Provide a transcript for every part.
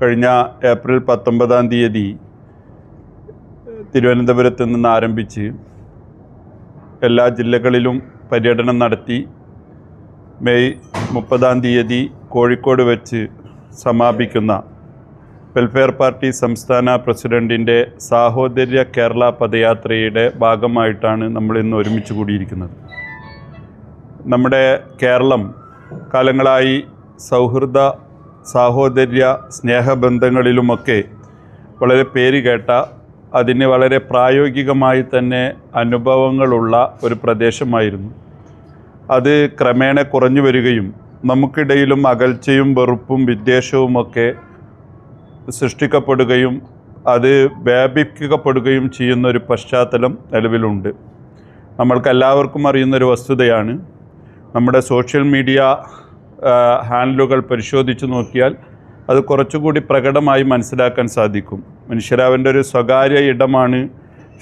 കഴിഞ്ഞ ഏപ്രിൽ പത്തൊമ്പതാം തീയതി തിരുവനന്തപുരത്ത് നിന്ന് ആരംഭിച്ച് എല്ലാ ജില്ലകളിലും പര്യടനം നടത്തി മെയ് മുപ്പതാം തീയതി കോഴിക്കോട് വെച്ച് സമാപിക്കുന്ന വെൽഫെയർ പാർട്ടി സംസ്ഥാന പ്രസിഡന്റിന്റെ സാഹോദര്യ കേരള പദയാത്രയുടെ ഭാഗമായിട്ടാണ് നമ്മൾ ഇന്ന് ഒരുമിച്ച് കൂടിയിരിക്കുന്നത്. നമ്മുടെ കേരളം കാലങ്ങളായി സൗഹൃദ സാഹോദര്യ സ്നേഹബന്ധങ്ങളിലുമൊക്കെ വളരെ പേര് കേട്ട അതിന് വളരെ പ്രായോഗികമായി തന്നെ അനുഭവങ്ങളുള്ള ഒരു പ്രദേശമായിരുന്നു. അത് ക്രമേണ കുറഞ്ഞു വരികയും നമുക്കിടയിലും അകൽച്ചയും വെറുപ്പും വിദ്വേഷവുമൊക്കെ സൃഷ്ടിക്കപ്പെടുകയും അത് വ്യാപിക്കപ്പെടുകയും ചെയ്യുന്ന ഒരു പശ്ചാത്തലം നിലവിലുണ്ട്. നമ്മൾക്കെല്ലാവർക്കും അറിയുന്നൊരു വസ്തുതയാണ് നമ്മുടെ സോഷ്യൽ മീഡിയ ഹാൻഡിലുകൾ പരിശോധിച്ച് നോക്കിയാൽ അത് കുറച്ചുകൂടി പ്രകടമായി മനസ്സിലാക്കാൻ സാധിക്കും. മനുഷ്യരവന്റെ ഒരു സ്വകാര്യ ഇടമാണ്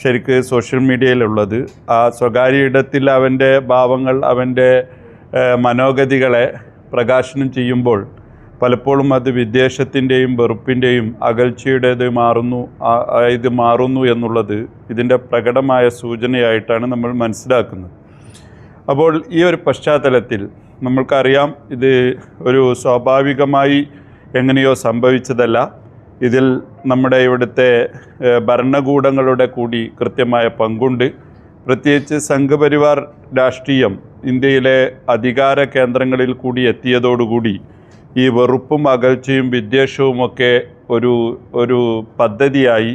ശരിക്ക് സോഷ്യൽ മീഡിയയിലുള്ളത്. ആ സ്വകാര്യ ഇടത്തിൽ അവന്റെ ഭാവങ്ങൾ അവന്റെ മനോഗതികളെ പ്രകാശനം ചെയ്യുമ്പോൾ പലപ്പോഴും അത് വിദ്വേഷത്തിന്റെയും വെറുപ്പിന്റെയും അകൽച്ചയുടേത് മാറുന്നു ഇത് മാറുന്നു എന്നുള്ളത് ഇതിന്റെ പ്രകടമായ സൂചനയായിട്ടാണ് നമ്മൾ മനസ്സിലാക്കുന്നത്. അപ്പോൾ ഈ ഒരു പശ്ചാത്തലത്തിൽ നമ്മൾക്കറിയാം ഇത് ഒരു സ്വാഭാവികമായി എങ്ങനെയോ സംഭവിച്ചതല്ല. ഇതിൽ നമ്മുടെ ഇവിടുത്തെ ഭരണകൂടങ്ങളുടെ കൂടി കൃത്യമായ പങ്കുണ്ട്. പ്രത്യേകിച്ച് സംഘപരിവാർ രാഷ്ട്രീയം ഇന്ത്യയിലെ അധികാര കേന്ദ്രങ്ങളിൽ കൂടി എത്തിയതോടുകൂടി ഈ വെറുപ്പും അകൽച്ചയും വിദ്വേഷവുമൊക്കെ ഒരു ഒരു പദ്ധതിയായി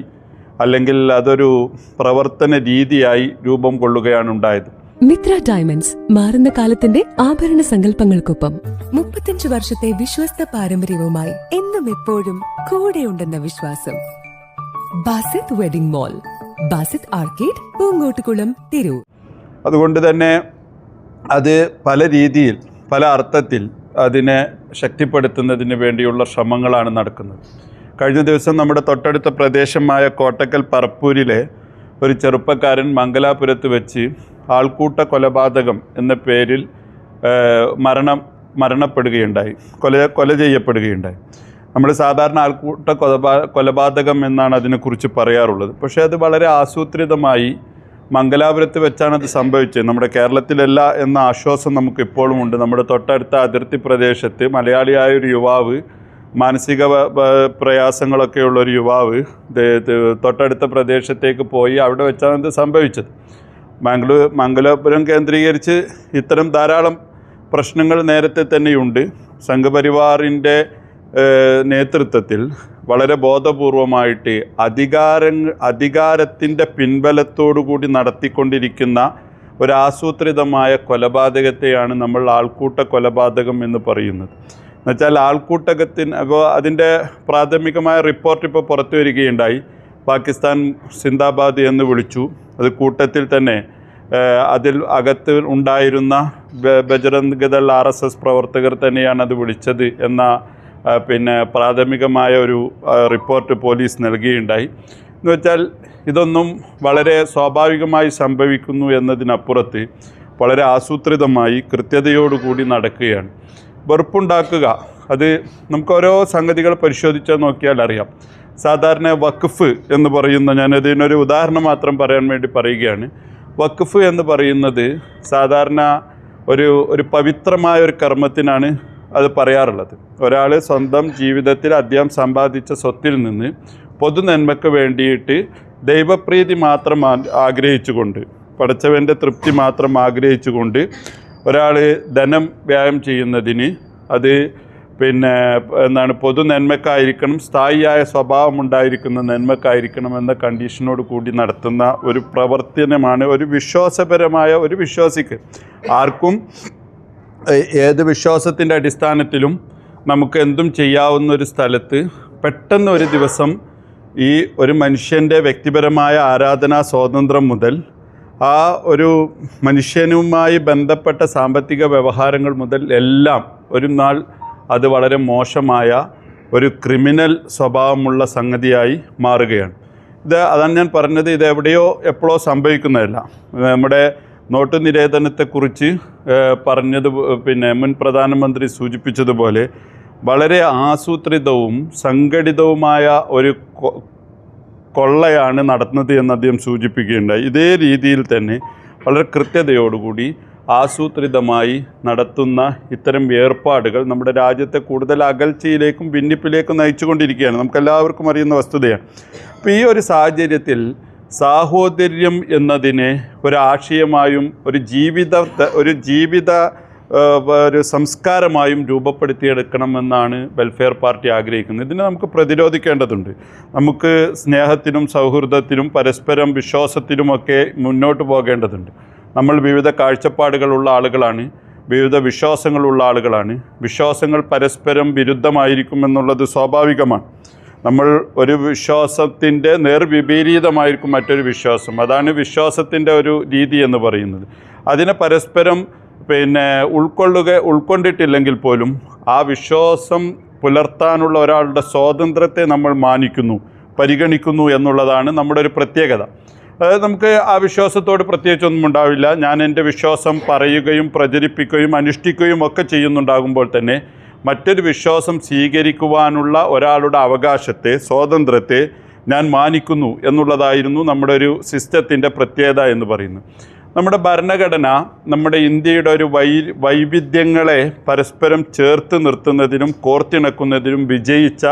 അല്ലെങ്കിൽ അതൊരു പ്രവർത്തന രീതിയായി രൂപം കൊള്ളുകയാണ് ഉണ്ടായത്. മിത്ര ഡയമണ്ട്സ് മാറുന്ന കാലത്തിന്റെ ആഭരണ സങ്കല്പങ്ങൾക്കൊപ്പം മുപ്പത്തിയഞ്ച് വർഷത്തെ വിശ്വസ്ത പാരമ്പര്യവുമായി എന്നും എപ്പോഴും കൂടെയുണ്ടെന്ന വിശ്വാസം. Basith wedding mall Basith arcade Poonkottukulam Tirur. അതുകൊണ്ട് തന്നെ അത് പല രീതിയിൽ പല അർത്ഥത്തിൽ അതിനെ ശക്തിപ്പെടുത്തുന്നതിന് വേണ്ടിയുള്ള ശ്രമങ്ങളാണ് നടക്കുന്നത്. കഴിഞ്ഞ ദിവസം നമ്മുടെ തൊട്ടടുത്ത പ്രദേശമായ കോട്ടക്കൽ പറപ്പൂരിലെ ഒരു ചെറുപ്പക്കാരൻ മംഗലാപുരത്ത് വെച്ച് ആൾക്കൂട്ട കൊലപാതകം എന്ന പേരിൽ മരണം മരണപ്പെടുകയുണ്ടായി. കൊല കൊല ചെയ്യപ്പെടുകയുണ്ടായി. നമ്മൾ സാധാരണ ആൾക്കൂട്ട കൊലപാ കൊലപാതകം എന്നാണ് അതിനെക്കുറിച്ച് പറയാറുള്ളത്. പക്ഷേ അത് വളരെ ആസൂത്രിതമായി മംഗലാപുരത്ത് വെച്ചാണ് അത് സംഭവിച്ചത്. നമ്മുടെ കേരളത്തിലല്ല എന്ന ആശ്വാസം നമുക്ക് ഇപ്പോഴും ഉണ്ട് നമ്മുടെ തൊട്ടടുത്ത അതിർത്തി പ്രദേശത്ത് മലയാളിയായ ഒരു യുവാവ് മാനസിക പ്രയാസങ്ങളൊക്കെയുള്ള ഒരു യുവാവ് തൊട്ടടുത്ത പ്രദേശത്തേക്ക് പോയി അവിടെ വെച്ചാണ് ഇത് സംഭവിച്ചത്. മംഗളൂർ മംഗലാപുരം കേന്ദ്രീകരിച്ച് ഇത്തരം ധാരാളം പ്രശ്നങ്ങൾ നേരത്തെ തന്നെയുണ്ട്. സംഘപരിവാറിന്റെ നേതൃത്വത്തിൽ വളരെ ബോധപൂർവമായിട്ട് അധികാര അധികാരത്തിന്റെ പിൻബലത്തോടുകൂടി നടത്തിക്കൊണ്ടിരിക്കുന്ന ഒരാസൂത്രിതമായ കൊലപാതകത്തെയാണ് നമ്മൾ ആൾക്കൂട്ട കൊലപാതകം എന്ന് പറയുന്നത്. എന്നുവെച്ചാൽ ആൾക്കൂട്ടകത്തിന് അപ്പോൾ അതിന്റെ പ്രാഥമികമായ റിപ്പോർട്ട് ഇപ്പോൾ പുറത്തു വരികയുണ്ടായി. പാകിസ്ഥാൻ സിന്ദാബാദ് എന്ന് വിളിച്ചു. അത് കൂട്ടത്തിൽ തന്നെ അതിൽ അകത്ത് ഉണ്ടായിരുന്ന ബജരംഗദൾ ആർ എസ് എസ് പ്രവർത്തകർ തന്നെയാണ് അത് വിളിച്ചത് എന്ന പിന്നെ പ്രാഥമികമായ ഒരു റിപ്പോർട്ട് പോലീസ് നൽകുകയുണ്ടായി എന്ന് വെച്ചാൽ ഇതൊന്നും വളരെ സ്വാഭാവികമായി സംഭവിക്കുന്നു എന്നതിനപ്പുറത്ത് വളരെ ആസൂത്രിതമായി കൃത്യതയോടുകൂടി നടക്കുകയാണ്. വെറുപ്പുണ്ടാക്കുക. അത് നമുക്ക് ഓരോ സംഗതികൾ പരിശോധിച്ചാൽ നോക്കിയാൽ അറിയാം. സാധാരണ വഖഫ് എന്ന് പറയുന്ന ഞാനതിനൊരു ഉദാഹരണം മാത്രം പറയാൻ വേണ്ടി പറയുകയാണ്. വഖഫ് എന്ന് പറയുന്നത് സാധാരണ ഒരു ഒരു പവിത്രമായ ഒരു കർമ്മത്തിനാണ് അത് പറയാറുള്ളത്. ഒരാൾ സ്വന്തം ജീവിതത്തിൽ അദ്ദേഹം സമ്പാദിച്ച സ്വത്തിൽ നിന്ന് പൊതുനന്മയ്ക്ക് വേണ്ടിയിട്ട് ദൈവപ്രീതി മാത്രം ആഗ്രഹിച്ചുകൊണ്ട് പഠിച്ചവന്റെ തൃപ്തി മാത്രം ആഗ്രഹിച്ചുകൊണ്ട് ഒരാൾ ധനം വ്യായം ചെയ്യുന്നതിന് അത് പിന്നെ എന്താണ് പൊതു നന്മക്കായിരിക്കണം സ്ഥായിയായ സ്വഭാവം ഉണ്ടായിരിക്കുന്ന നന്മക്കായിരിക്കണം എന്ന കണ്ടീഷനോട് കൂടി നടത്തുന്ന ഒരു പ്രവർത്തനമാണ് ഒരു വിശ്വാസപരമായ ഒരു വിശ്വാസിക്ക്. ആർക്കും ഏത് വിശ്വാസത്തിന്റെ അടിസ്ഥാനത്തിലും നമുക്ക് എന്തും ചെയ്യാവുന്ന ഒരു സ്ഥലത്ത് പെട്ടെന്ന് ഒരു ദിവസം ഈ ഒരു മനുഷ്യന്റെ വ്യക്തിപരമായ ആരാധനാ സ്വാതന്ത്ര്യം മുതൽ ആ ഒരു മനുഷ്യനുമായി ബന്ധപ്പെട്ട സാമ്പത്തിക വ്യവഹാരങ്ങൾ മുതൽ എല്ലാം ഒരു നാൾ അത് വളരെ മോശമായ ഒരു ക്രിമിനൽ സ്വഭാവമുള്ള സംഗതിയായി മാറുകയാണ്. ഇത് അതാണ് ഞാൻ പറഞ്ഞത് ഇത് എവിടെയോ എപ്പോഴോ സംഭവിക്കുന്നതല്ല. നമ്മുടെ നോട്ട് നിരോധനത്തെക്കുറിച്ച് പറഞ്ഞത് പിന്നെ മുൻ പ്രധാനമന്ത്രി സൂചിപ്പിച്ചതുപോലെ വളരെ ആസൂത്രിതവും സംഘടിതവുമായ ഒരു കൊള്ളയാണ് നടത്തുന്നത് എന്ന് അദ്ദേഹം സൂചിപ്പിക്കുകയുണ്ടായി. ഇതേ രീതിയിൽ തന്നെ വളരെ കൃത്യതയോടുകൂടി ആസൂത്രിതമായി നടത്തുന്ന ഇത്തരം ഏർപ്പാടുകൾ നമ്മുടെ രാജ്യത്തെ കൂടുതൽ അകൽച്ചയിലേക്കും ഭിന്നിപ്പിലേക്കും നയിച്ചുകൊണ്ടിരിക്കുകയാണ്. നമുക്കെല്ലാവർക്കും അറിയുന്ന വസ്തുതയാണ്. അപ്പോൾ ഈ ഒരു സാഹചര്യത്തിൽ സാഹോദര്യം എന്നതിനെ ഒരാശയമായും ഒരു ജീവിത ഒരു ജീവിത ഒരു സംസ്കാരമായും രൂപപ്പെടുത്തിയെടുക്കണമെന്നാണ് വെൽഫെയർ പാർട്ടി ആഗ്രഹിക്കുന്നത്. ഇതിനെ നമുക്ക് പ്രതിരോധിക്കേണ്ടതുണ്ട്. നമുക്ക് സ്നേഹത്തിനും സൗഹൃദത്തിനും പരസ്പരം വിശ്വാസത്തിനുമൊക്കെ മുന്നോട്ട് പോകേണ്ടതുണ്ട്. നമ്മൾ വിവിധ കാഴ്ചപ്പാടുകളുള്ള ആളുകളാണ്. വിവിധ വിശ്വാസങ്ങളുള്ള ആളുകളാണ്. വിശ്വാസങ്ങൾ പരസ്പരം വിരുദ്ധമായിരിക്കുമെന്നുള്ളത് സ്വാഭാവികമാണ്. നമ്മൾ ഒരു വിശ്വാസത്തിന്റെ നേർവിപരീതമായിരിക്കും മറ്റൊരു വിശ്വാസം. അതാണ് വിശ്വാസത്തിന്റെ ഒരു രീതി എന്ന് പറയുന്നത്. അതിനെ പരസ്പരം പിന്നെ ഉൾക്കൊള്ളുക ഉൾക്കൊണ്ടിട്ടില്ലെങ്കിൽ പോലും ആ വിശ്വാസം പുലർത്താനുള്ള ഒരാളുടെ സ്വാതന്ത്ര്യത്തെ നമ്മൾ മാനിക്കുന്നു പരിഗണിക്കുന്നു എന്നുള്ളതാണ് നമ്മുടെ ഒരു പ്രത്യേകത. അതായത് നമുക്ക് ആ വിശ്വാസത്തോട് പ്രത്യേകിച്ചൊന്നും ഉണ്ടാവില്ല. ഞാൻ എന്റെ വിശ്വാസം പറയുകയും പ്രചരിപ്പിക്കുകയും അനുഷ്ഠിക്കുകയും ഒക്കെ ചെയ്യുന്നുണ്ടാകുമ്പോൾ തന്നെ മറ്റൊരു വിശ്വാസം സ്വീകരിക്കുവാനുള്ള ഒരാളുടെ അവകാശത്തെ സ്വാതന്ത്ര്യത്തെ ഞാൻ മാനിക്കുന്നു എന്നുള്ളതായിരുന്നു നമ്മുടെ ഒരു സിസ്റ്റത്തിന്റെ പ്രത്യേകത എന്ന് പറയുന്നത്. നമ്മുടെ ഭരണഘടന നമ്മുടെ ഇന്ത്യയുടെ ഒരു വൈ വൈവിധ്യങ്ങളെ പരസ്പരം ചേർത്ത് നിർത്തുന്നതിനും കോർത്തിണക്കുന്നതിനും വിജയിച്ച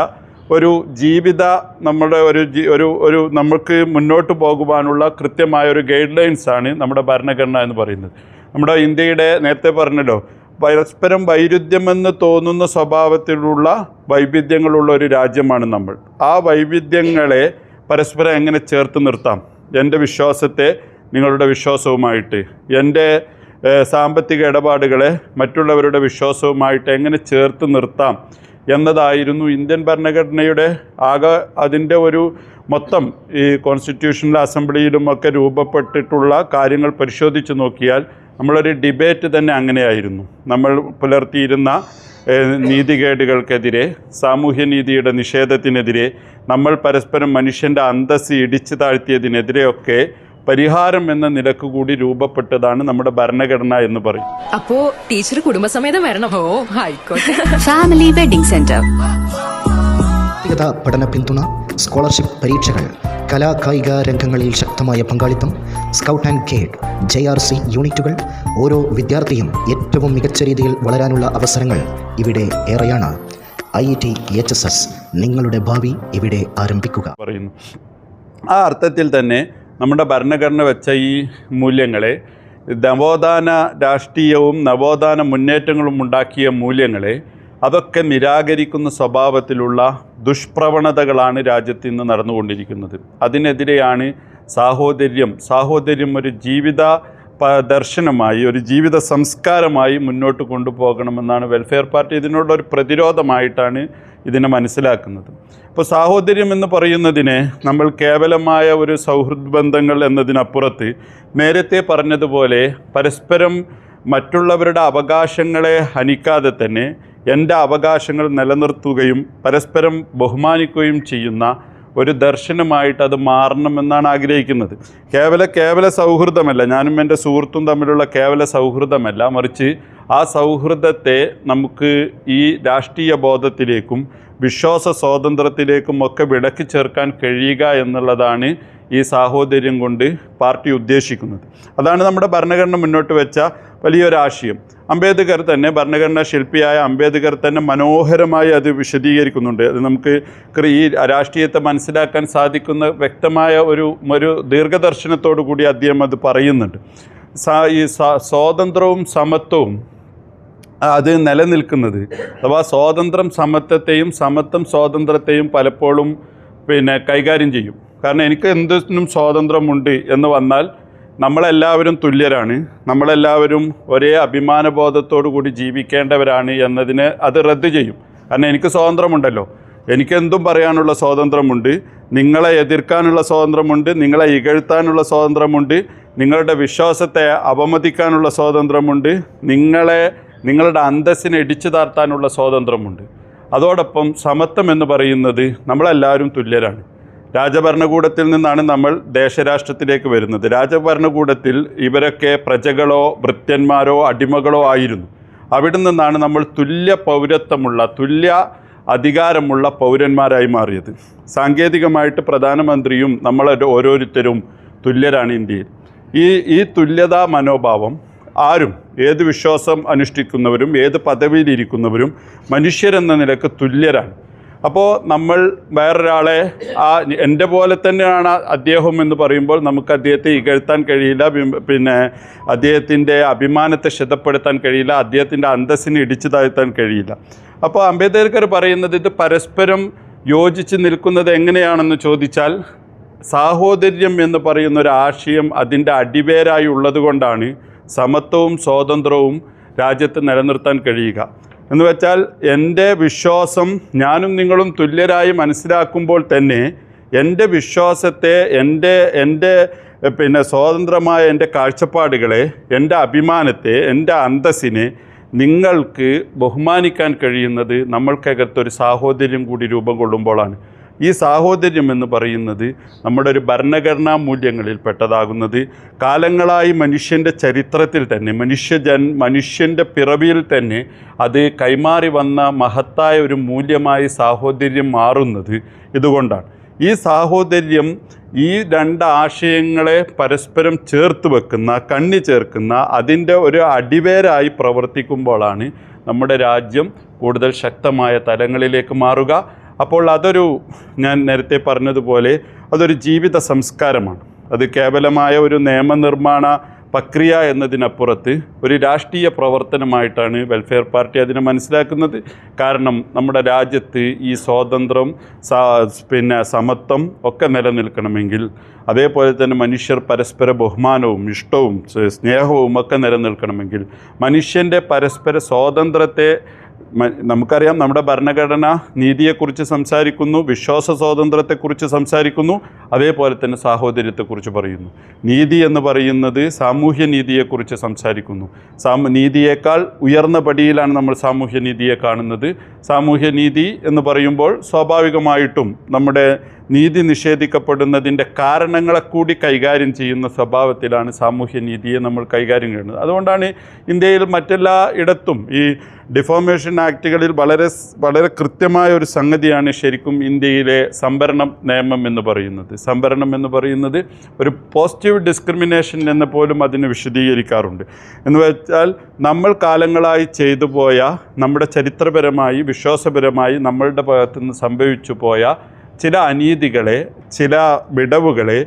ഒരു ജീവിത നമ്മുടെ ഒരു ഒരു ഒരു നമുക്ക് മുന്നോട്ട് പോകുവാനുള്ള കൃത്യമായ ഒരു ഗൈഡ് ലൈൻസാണ് നമ്മുടെ ഭരണഘടന എന്ന് പറയുന്നത്. നമ്മുടെ ഇന്ത്യയുടെ നേരത്തെ പറഞ്ഞല്ലോ പരസ്പരം വൈരുദ്ധ്യമെന്ന് തോന്നുന്ന സ്വഭാവത്തിലുള്ള വൈവിധ്യങ്ങളുള്ള ഒരു രാജ്യമാണ് നമ്മൾ. ആ വൈവിധ്യങ്ങളെ പരസ്പരം എങ്ങനെ ചേർത്ത് നിർത്താം? എന്റെ വിശ്വാസത്തെ നിങ്ങളുടെ വിശ്വാസവുമായിട്ട് എന്റെ സാമ്പത്തിക ഇടപാടുകളെ മറ്റുള്ളവരുടെ വിശ്വാസവുമായിട്ട് എങ്ങനെ ചേർത്ത് നിർത്താം എന്നതായിരുന്നു ഇന്ത്യൻ ഭരണഘടനയുടെ ആകെ അതിന്റെ ഒരു മൊത്തം ഈ കോൺസ്റ്റിറ്റ്യൂഷണൽ അസംബ്ലിയിലും ഒക്കെ രൂപപ്പെട്ടിട്ടുള്ള കാര്യങ്ങൾ പരിശോധിച്ച് നോക്കിയാൽ നമ്മളൊരു ഡിബേറ്റ് തന്നെ അങ്ങനെയായിരുന്നു. നമ്മൾ പുലർത്തിയിരുന്ന നീതികേടുകൾക്കെതിരെ സാമൂഹ്യനീതിയുടെ നിഷേധത്തിനെതിരെ നമ്മൾ പരസ്പരം മനുഷ്യന്റെ അന്തസ്സ് ഇടിച്ചു താഴ്ത്തിയതിനെതിരെയൊക്കെ പരിഹാരം എന്ന നിലയ്ക്ക് കൂടി രൂപപ്പെട്ടതാണ് നമ്മുടെ ഭരണഘടന എന്ന് പറയും. അപ്പോ ടീച്ചർ കുടുംബസമേതം വരണം. ഓ ആയിക്കോട്ടെ. ഫാമിലി വെഡിംഗ് സെന്റർ വ്യക്തിഗത പഠന പിന്തുണ സ്കോളർഷിപ്പ് പരീക്ഷകൾ കലാ കായിക രംഗങ്ങളിൽ ശക്തമായ പങ്കാളിത്തം scout and guide J R C യൂണിറ്റുകൾ ഓരോ വിദ്യാർത്ഥിയും ഏറ്റവും മികച്ച രീതിയിൽ വളരാനുള്ള അവസരങ്ങൾ ഇവിടെ ഏറെയാണ്. I T H S S നിങ്ങളുടെ ഭാവി ഇവിടെ ആരംഭിക്കുക. പറയുന്നു. ആ അർത്ഥത്തിൽ തന്നെ നമ്മുടെ ഭരണഘടന വെച്ച ഈ മൂല്യങ്ങളെ നവോത്ഥാന രാഷ്ട്രീയവും നവോത്ഥാന മുന്നേറ്റങ്ങളും ഉണ്ടാക്കിയ മൂല്യങ്ങളെ അതൊക്കെ നിരാകരിക്കുന്ന സ്വഭാവത്തിലുള്ള ദുഷ്പ്രവണതകളാണ് രാജ്യത്ത് ഇന്ന് നടന്നുകൊണ്ടിരിക്കുന്നത്. അതിനെതിരെയാണ് സാഹോദര്യം. സാഹോദര്യം ഒരു ജീവിത ദർശനമായി ഒരു ജീവിത സംസ്കാരമായി മുന്നോട്ട് കൊണ്ടുപോകണമെന്നാണ് വെൽഫെയർ പാർട്ടി ഇതിനുള്ള ഒരു പ്രതിരോധമായിട്ടാണ് ഇതിനെ മനസ്സിലാക്കുന്നത്. അപ്പോൾ സാഹോദര്യം എന്ന് പറയുന്നതിനെ നമ്മൾ കേവലമായ ഒരു സൗഹൃദ ബന്ധങ്ങൾ എന്നതിനപ്പുറത്ത് നേരത്തെ പറഞ്ഞതുപോലെ പരസ്പരം മറ്റുള്ളവരുടെ അവകാശങ്ങളെ ഹനിക്കാതെ തന്നെ എന്റെ അവകാശങ്ങൾ നിലനിർത്തുകയും പരസ്പരം ബഹുമാനിക്കുകയും ചെയ്യുന്ന ഒരു ദർശനമായിട്ട് അത് മാറണമെന്നാണ് ആഗ്രഹിക്കുന്നത്. കേവല കേവല സൗഹൃദമല്ല. ഞാനും എന്റെ സുഹൃത്തും തമ്മിലുള്ള കേവല സൗഹൃദമല്ല. മറിച്ച് ആ സൗഹൃദത്തെ നമുക്ക് ഈ രാഷ്ട്രീയ ബോധത്തിലേക്കും വിശ്വാസ സ്വാതന്ത്ര്യത്തിലേക്കും ഒക്കെ വിളക്കി ചേർക്കാൻ കഴിയുക എന്നുള്ളതാണ് ഈ സാഹോദര്യം കൊണ്ട് പാർട്ടി ഉദ്ദേശിക്കുന്നത്. അതാണ് നമ്മുടെ ഭരണഘടന മുന്നോട്ട് വെച്ച വലിയൊരാശയം അംബേദ്കർ തന്നെ ഭരണഘടനാ ശില്പിയായ അംബേദ്കർ തന്നെ മനോഹരമായി അത് വിശദീകരിക്കുന്നുണ്ട്. അത് നമുക്ക് ഈ രാഷ്ട്രീയത്തെ മനസ്സിലാക്കാൻ സാധിക്കുന്ന വ്യക്തമായ ഒരു ഒരു ദീർഘദർശനത്തോടു കൂടി അദ്ദേഹം അത് പറയുന്നുണ്ട്. ഈ സ്വാതന്ത്ര്യവും സമത്വവും അത് നിലനിൽക്കുന്നത് അഥവാ സ്വാതന്ത്ര്യം സമത്വത്തെയും സമത്വം സ്വാതന്ത്ര്യത്തെയും പലപ്പോഴും പിന്നെ കൈകാര്യം ചെയ്യും. കാരണം എനിക്ക് എന്തിനും സ്വാതന്ത്ര്യമുണ്ട് എന്ന് വന്നാൽ നമ്മളെല്ലാവരും തുല്യരാണ്. നമ്മളെല്ലാവരും ഒരേ അഭിമാനബോധത്തോടു കൂടി ജീവിക്കേണ്ടവരാണ് എന്നതിനെ അത് റദ്ദ് ചെയ്യും. കാരണം എനിക്ക് സ്വാതന്ത്ര്യമുണ്ടല്ലോ. എനിക്കെന്തും പറയാനുള്ള സ്വാതന്ത്ര്യമുണ്ട്. നിങ്ങളെ എതിർക്കാനുള്ള സ്വാതന്ത്ര്യമുണ്ട്. നിങ്ങളെ ഇകഴ്ത്താനുള്ള സ്വാതന്ത്ര്യമുണ്ട്. നിങ്ങളുടെ വിശ്വാസത്തെ അപമതിക്കാനുള്ള സ്വാതന്ത്ര്യമുണ്ട്. നിങ്ങളെ നിങ്ങളുടെ അന്തസ്സിനെ ഇടിച്ചു താർത്താനുള്ള സ്വാതന്ത്ര്യമുണ്ട്. അതോടൊപ്പം സമത്വം എന്ന് പറയുന്നത് നമ്മളെല്ലാവരും തുല്യരാണ്. രാജഭരണകൂടത്തിൽ നിന്നാണ് നമ്മൾ ദേശരാഷ്ട്രത്തിലേക്ക് വരുന്നത്. രാജഭരണകൂടത്തിൽ ഇവരൊക്കെ പ്രജകളോ വൃത്യന്മാരോ അടിമകളോ ആയിരുന്നു. അവിടെ നിന്നാണ് നമ്മൾ തുല്യ പൗരത്വമുള്ള തുല്യ അധികാരമുള്ള പൗരന്മാരായി മാറിയത്. സാങ്കേതികമായിട്ട് പ്രധാനമന്ത്രിയും നമ്മളെ ഓരോരുത്തരും തുല്യരാണ് ഇന്ത്യയിൽ. ഈ ഈ തുല്യതാ മനോഭാവം ആരും ഏത് വിശ്വാസം അനുഷ്ഠിക്കുന്നവരും ഏത് പദവിയിലിരിക്കുന്നവരും മനുഷ്യരെന്ന നിലയ്ക്ക് തുല്യരാണ്. അപ്പോൾ നമ്മൾ വേറൊരാളെ ആ എന്റെ പോലെ തന്നെയാണ് അദ്ദേഹം എന്ന് പറയുമ്പോൾ നമുക്ക് അദ്ദേഹത്തെ ഇകഴ്ത്താൻ കഴിയില്ല. പിന്നെ അദ്ദേഹത്തിന്റെ അഭിമാനത്തെ ക്ഷതപ്പെടുത്താൻ കഴിയില്ല. അദ്ദേഹത്തിന്റെ അന്തസ്സിനെ ഇടിച്ചു താഴ്ത്താൻ കഴിയില്ല. അപ്പോൾ അംബേദ്കർ പറയുന്നത് ഇത് പരസ്പരം യോജിച്ച് നിൽക്കുന്നത് എങ്ങനെയാണെന്ന് ചോദിച്ചാൽ സാഹോദര്യം എന്ന് പറയുന്ന ഒരു ആശയം അതിന്റെ അടിവേരായി ഉള്ളതുകൊണ്ടാണ് സമത്വവും സ്വാതന്ത്ര്യവും രാജ്യത്ത് നിലനിർത്താൻ കഴിയുക. എന്ന് വെച്ചാൽ എന്റെ വിശ്വാസം ഞാനും നിങ്ങളും തുല്യരായി മനസ്സിലാക്കുമ്പോൾ തന്നെ എന്റെ വിശ്വാസത്തെ എന്റെ എന്റെ പിന്നെ സ്വതന്ത്രമായ എന്റെ കാഴ്ചപ്പാടുകളെ എന്റെ അഭിമാനത്തെ എന്റെ അന്തസ്സിനെ നിങ്ങൾക്ക് ബഹുമാനിക്കാൻ കഴിയുന്നത് നമ്മൾക്കകത്തൊരു സാഹോദര്യം കൂടി രൂപം കൊള്ളുമ്പോഴാണ്. ഈ സാഹോദര്യം എന്ന് പറയുന്നത് നമ്മുടെ ഒരു ഭരണഘടനാ മൂല്യങ്ങളിൽ പെട്ടതാകുന്നത് കാലങ്ങളായി മനുഷ്യന്റെ ചരിത്രത്തിൽ തന്നെ മനുഷ്യജൻ മനുഷ്യന്റെ പിറവിയിൽ തന്നെ അത് കൈമാറി വന്ന മഹത്തായ ഒരു മൂല്യമായി സാഹോദര്യം മാറുന്നത് ഇതുകൊണ്ടാണ്. ഈ സാഹോദര്യം ഈ രണ്ട് ആശയങ്ങളെ പരസ്പരം ചേർത്ത് വെക്കുന്ന കണ്ണി ചേർക്കുന്ന അതിന്റെ ഒരു അടിവേരായി പ്രവർത്തിക്കുമ്പോഴാണ് നമ്മുടെ രാജ്യം കൂടുതൽ ശക്തമായ തലങ്ങളിലേക്ക് മാറുക. അപ്പോൾ അതൊരു ഞാൻ നേരത്തെ പറഞ്ഞതുപോലെ അതൊരു ജീവിത സംസ്കാരമാണ്. അത് കേവലമായ ഒരു നിയമനിർമ്മാണ പ്രക്രിയ എന്നതിനപ്പുറത്ത് ഒരു രാഷ്ട്രീയ പ്രവർത്തനമായിട്ടാണ് വെൽഫെയർ പാർട്ടി അതിനെ മനസ്സിലാക്കുന്നത്. കാരണം നമ്മുടെ രാജ്യത്ത് ഈ സ്വാതന്ത്ര്യം പിന്നെ സമത്വം ഒക്കെ നിലനിൽക്കണമെങ്കിൽ അതേപോലെ തന്നെ മനുഷ്യർ പരസ്പര ബഹുമാനവും ഇഷ്ടവും സ്നേഹവും ഒക്കെ നിലനിൽക്കണമെങ്കിൽ മനുഷ്യന്റെ പരസ്പര സ്വാതന്ത്ര്യത്തെ നമുക്കറിയാം നമ്മുടെ ഭരണഘടന നീതിയെക്കുറിച്ച് സംസാരിക്കുന്നു വിശ്വാസ സ്വാതന്ത്ര്യത്തെക്കുറിച്ച് സംസാരിക്കുന്നു അതേപോലെ തന്നെ സാഹോദര്യത്തെക്കുറിച്ച് പറയുന്നു. നീതി എന്ന് പറയുന്നത് സാമൂഹ്യ നീതിയെക്കുറിച്ച് സംസാരിക്കുന്നു. സാമ നീതിയേക്കാൾ ഉയർന്ന പടിയിലാണ് നമ്മൾ സാമൂഹ്യ നീതിയെ കാണുന്നത്. സാമൂഹ്യ നീതി എന്ന് പറയുമ്പോൾ സ്വാഭാവികമായിട്ടും നമ്മുടെ നീതി നിഷേധിക്കപ്പെടുന്നതിന്റെ കാരണങ്ങളെ കൂടി കൈകാര്യം ചെയ്യുന്ന സ്വഭാവത്തിലാണ് സാമൂഹ്യ നീതിയെ നമ്മൾ കൈകാര്യം ചെയ്യുന്നത്. അതുകൊണ്ടാണ് ഇന്ത്യയിൽ മറ്റെല്ലാ ഇടത്തും ഈ ഡിഫോമേഷൻ ആക്റ്റുകളിൽ വളരെ വളരെ കൃത്യമായ ഒരു സംഗതിയാണ് ശരിക്കും ഇന്ത്യയിലെ സംവരണം നിയമം എന്ന് പറയുന്നത്. സംവരണം എന്ന് പറയുന്നത് ഒരു പോസിറ്റീവ് ഡിസ്ക്രിമിനേഷൻ എന്ന് പോലും അതിന് വിശദീകരിക്കാറുണ്ട്. എന്ന് വെച്ചാൽ നമ്മൾ കാലങ്ങളായി ചെയ്തു പോയ നമ്മുടെ ചരിത്രപരമായി വിശ്വാസപരമായി നമ്മളുടെ ഭാഗത്തുനിന്ന് സംഭവിച്ചു പോയ ചില അനീതികളെ ചില വിടവുകളെ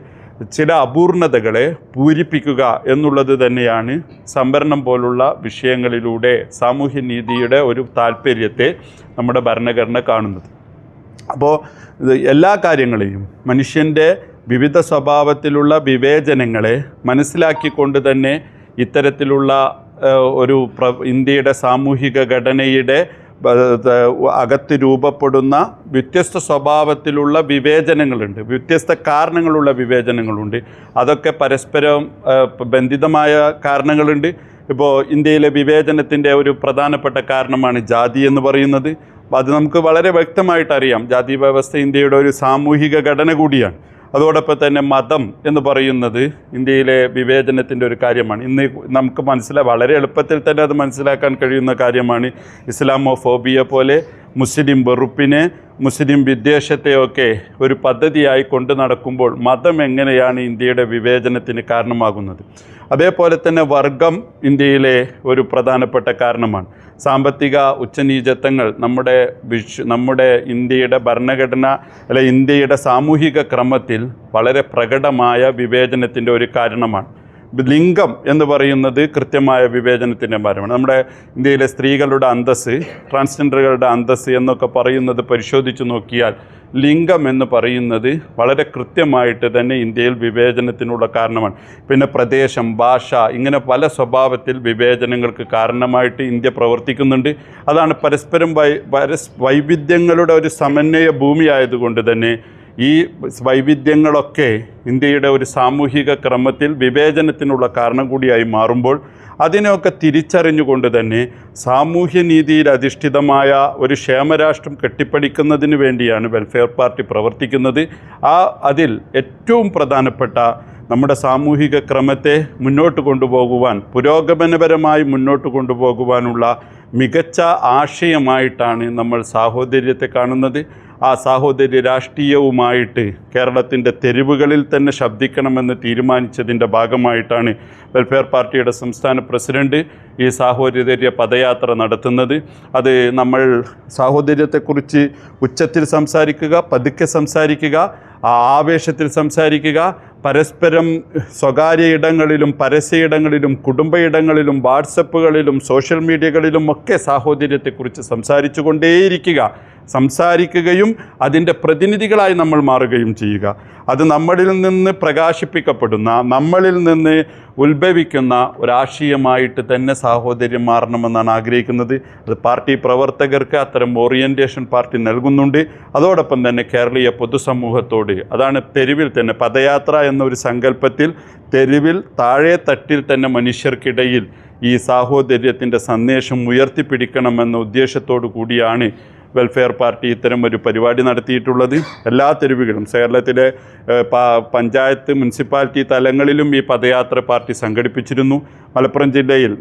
ചില അപൂർണതകളെ പൂരിപ്പിക്കുക എന്നുള്ളത് തന്നെയാണ് സംവരണം പോലുള്ള വിഷയങ്ങളിലൂടെ സാമൂഹ്യനീതിയുടെ ഒരു താല്പര്യത്തെ നമ്മുടെ ഭരണഘടന കാണുന്നത്. അപ്പോൾ എല്ലാ കാര്യങ്ങളെയും മനുഷ്യന്റെ വിവിധ സ്വഭാവത്തിലുള്ള വിവേചനങ്ങളെ മനസ്സിലാക്കിക്കൊണ്ട് തന്നെ ഇത്തരത്തിലുള്ള ഒരു ഇന്ത്യയുടെ സാമൂഹിക ഘടനയുടെ അകത്ത് രൂപപ്പെടുന്ന വ്യത്യസ്ത സ്വഭാവത്തിലുള്ള വിവേചനങ്ങളുണ്ട്. വ്യത്യസ്ത കാരണങ്ങളുള്ള വിവേചനങ്ങളുണ്ട്. അതൊക്കെ പരസ്പരം ബന്ധിതമായ കാരണങ്ങളുണ്ട്. ഇപ്പോൾ ഇന്ത്യയിലെ വിവേചനത്തിന്റെ ഒരു പ്രധാനപ്പെട്ട കാരണമാണ് ജാതി എന്ന് പറയുന്നത്. അത് നമുക്ക് വളരെ വ്യക്തമായിട്ട് അറിയാം. ജാതി വ്യവസ്ഥ ഇന്ത്യയുടെ ഒരു സാമൂഹിക ഘടന കൂടിയാണ്. അതോടൊപ്പം തന്നെ മതം എന്ന് പറയുന്നത് ഇന്ത്യയിലെ വിവേചനത്തിന്റെ ഒരു കാര്യമാണ്. ഇന്ന് നമുക്ക് മനസ്സിലാ വളരെ എളുപ്പത്തിൽ തന്നെ അത് മനസ്സിലാക്കാൻ കഴിയുന്ന കാര്യമാണ്. ഇസ്ലാമോഫോബിയ പോലെ മുസ്ലിം വെറുപ്പിനെ മുസ്ലിം വിദ്വേഷത്തെയൊക്കെ ഒരു പദ്ധതിയായി കൊണ്ടു നടക്കുമ്പോൾ മതം എങ്ങനെയാണ് ഇന്ത്യയുടെ വിവേചനത്തിന് കാരണമാകുന്നത്? അതേപോലെ തന്നെ വർഗം ഇന്ത്യയിലെ ഒരു പ്രധാനപ്പെട്ട കാരണമാണ്. സാമ്പത്തിക ഉച്ചനീചത്വങ്ങൾ നമ്മുടെ വിശ്വ നമ്മുടെ ഇന്ത്യയുടെ ഭരണഘടന അല്ലെ ഇന്ത്യയുടെ സാമൂഹിക ക്രമത്തിൽ വളരെ പ്രകടമായ വിവേചനത്തിന്റെ ഒരു കാരണമാണ്. ലിംഗം എന്ന് പറയുന്നത് കൃത്യമായ വിവേചനത്തിന്റെ ഭാരമാണ്. നമ്മുടെ ഇന്ത്യയിലെ സ്ത്രീകളുടെ അന്തസ്സ് ട്രാൻസ്ജെൻഡറുകളുടെ അന്തസ്സ് എന്നൊക്കെ പറയുന്നത് പരിശോധിച്ചു നോക്കിയാൽ ലിംഗം എന്ന് പറയുന്നത് വളരെ കൃത്യമായിട്ട് തന്നെ ഇന്ത്യയിൽ വിവേചനത്തിനുള്ള കാരണമാണ്. പിന്നെ പ്രദേശം ഭാഷ ഇങ്ങനെ പല സ്വഭാവത്തിൽ വിവേചനങ്ങൾക്ക് കാരണമായിട്ട് ഇന്ത്യ പ്രവർത്തിക്കുന്നുണ്ട്. അതാണ് പരസ്പരം വൈ പരസ് വൈവിധ്യങ്ങളുടെ ഒരു സമന്വയ ഭൂമിയായതുകൊണ്ട് തന്നെ ഈ വൈവിധ്യങ്ങളൊക്കെ ഇന്ത്യയുടെ ഒരു സാമൂഹിക ക്രമത്തിൽ വിവേചനത്തിനുള്ള കാരണം കൂടിയായി മാറുമ്പോൾ അതിനെയൊക്കെ തിരിച്ചറിഞ്ഞുകൊണ്ട് തന്നെ സാമൂഹ്യനീതിയിൽ അധിഷ്ഠിതമായ ഒരു ക്ഷേമരാഷ്ട്രം കെട്ടിപ്പടിക്കുന്നതിന് വേണ്ടിയാണ് വെൽഫെയർ പാർട്ടി പ്രവർത്തിക്കുന്നത്. ആ അതിൽ ഏറ്റവും പ്രധാനപ്പെട്ട നമ്മുടെ സാമൂഹിക ക്രമത്തെ മുന്നോട്ട് കൊണ്ടുപോകുവാൻ പുരോഗമനപരമായി മുന്നോട്ട് കൊണ്ടുപോകുവാനുള്ള മികച്ച ആശയമായിട്ടാണ് നമ്മൾ സാഹോദര്യത്തെ കാണുന്നത്. ആ സാഹോദര്യ രാഷ്ട്രീയവുമായിട്ട് കേരളത്തിന്റെ തെരുവുകളിൽ തന്നെ ശബ്ദിക്കണമെന്ന് തീരുമാനിച്ചതിന്റെ ഭാഗമായിട്ടാണ് വെൽഫെയർ പാർട്ടിയുടെ സംസ്ഥാന പ്രസിഡന്റ് ഈ സാഹോദര്യ പദയാത്ര നടത്തുന്നത്. അത് നമ്മൾ സാഹോദര്യത്തെക്കുറിച്ച് ഉച്ചത്തിൽ സംസാരിക്കുക പതുക്കെ സംസാരിക്കുക ആവേശത്തിൽ സംസാരിക്കുക. പരസ്പരം സ്വകാര്യ ഇടങ്ങളിലും പരസ്യ ഇടങ്ങളിലും കുടുംബ ഇടങ്ങളിലും വാട്സപ്പുകളിലും സോഷ്യൽ മീഡിയകളിലും ഒക്കെ സാഹോദര്യത്തെക്കുറിച്ച് സംസാരിച്ചു കൊണ്ടേയിരിക്കുക സംസാരിക്കുകയും അതിന്റെ പ്രതിനിധികളായി നമ്മൾ മാറുകയും ചെയ്യുക. അത് നമ്മളിൽ നിന്ന് പ്രകാശിപ്പിക്കപ്പെടുന്ന നമ്മളിൽ നിന്ന് ഉത്ഭവിക്കുന്ന ഒരാശയമായിട്ട് തന്നെ സാഹോദര്യം മാറണമെന്നാണ് ആഗ്രഹിക്കുന്നത്. അത് പാർട്ടി പ്രവർത്തകർക്ക് അത്തരം ഓറിയന്റേഷൻ പാർട്ടി നൽകുന്നുണ്ട്. അതോടൊപ്പം തന്നെ കേരളീയ പൊതുസമൂഹത്തോട് അതാണ് തെരുവിൽ തന്നെ പദയാത്ര എന്നൊരു സങ്കല്പത്തിൽ തെരുവിൽ താഴെ തട്ടിൽ തന്നെ മനുഷ്യർക്കിടയിൽ ഈ സാഹോദര്യത്തിന്റെ സന്ദേശം ഉയർത്തിപ്പിടിക്കണമെന്ന ഉദ്ദേശത്തോടു കൂടിയാണ് വെൽഫെയർ പാർട്ടി ഇത്തരം ഒരു പരിപാടി നടത്തിയിട്ടുള്ളത് എല്ലാ തെരുവുകളും. കേരളത്തിലെ പഞ്ചായത്ത് മുനിസിപ്പാലിറ്റി തലങ്ങളിലും ഈ പദയാത്ര പാർട്ടി സംഘടിപ്പിച്ചിരുന്നു. മലപ്പുറം ജില്ലയിൽ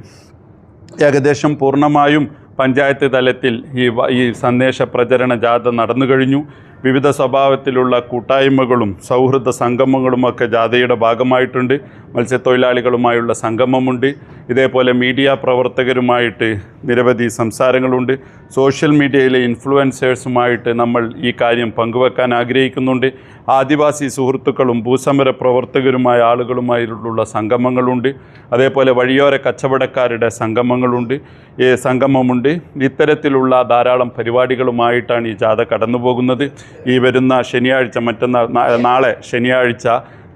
ഏകദേശം പൂർണമായും പഞ്ചായത്ത് തലത്തിൽ ഈ ഈ സന്ദേശ പ്രചരണ ജാഥ നടന്നു കഴിഞ്ഞു. വിവിധ സ്വഭാവത്തിലുള്ള കൂട്ടായ്മകളും സൗഹൃദ സംഗമങ്ങളുമൊക്കെ ജാഥയുടെ ഭാഗമായിട്ടുണ്ട്. മത്സ്യത്തൊഴിലാളികളുമായുള്ള സംഗമമുണ്ട്. ഇതേപോലെ മീഡിയ പ്രവർത്തകരുമായിട്ട് നിരവധി സംസാരങ്ങളുണ്ട്. സോഷ്യൽ മീഡിയയിലെ ഇൻഫ്ലുവൻസേഴ്സുമായിട്ട് നമ്മൾ ഈ കാര്യം പങ്കുവെക്കാൻ ആഗ്രഹിക്കുന്നുണ്ട്. ആദിവാസി സുഹൃത്തുക്കളും ഭൂസമര പ്രവർത്തകരുമായ ആളുകളുമായിട്ടുള്ള സംഗമങ്ങളുണ്ട്. അതേപോലെ വഴിയോര കച്ചവടക്കാരുടെ സംഗമങ്ങളുണ്ട്. ഈ സംഗമമുണ്ട്. ഇത്തരത്തിലുള്ള ധാരാളം പരിപാടികളുമായിട്ടാണ് ഈ ജാഥ കടന്നു പോകുന്നത് ഈ വരുന്ന ശനിയാഴ്ച മറ്റന്നാൾ നാളെ ശനിയാഴ്ച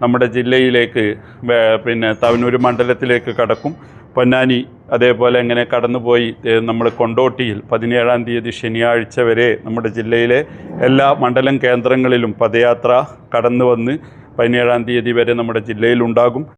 നമ്മുടെ ജില്ലയിലേക്ക് പിന്നെ തവനൂർ മണ്ഡലത്തിലേക്ക് കടക്കും. പൊന്നാനി അതേപോലെ അങ്ങനെ കടന്നുപോയി നമ്മൾ കൊണ്ടോട്ടിയിൽ പതിനേഴാം തീയതി ശനിയാഴ്ച വരെ നമ്മുടെ ജില്ലയിലെ എല്ലാ മണ്ഡലം കേന്ദ്രങ്ങളിലും പദയാത്ര കടന്നു വന്ന് പതിനേഴാം തീയതി വരെ നമ്മുടെ ജില്ലയിലുണ്ടാകും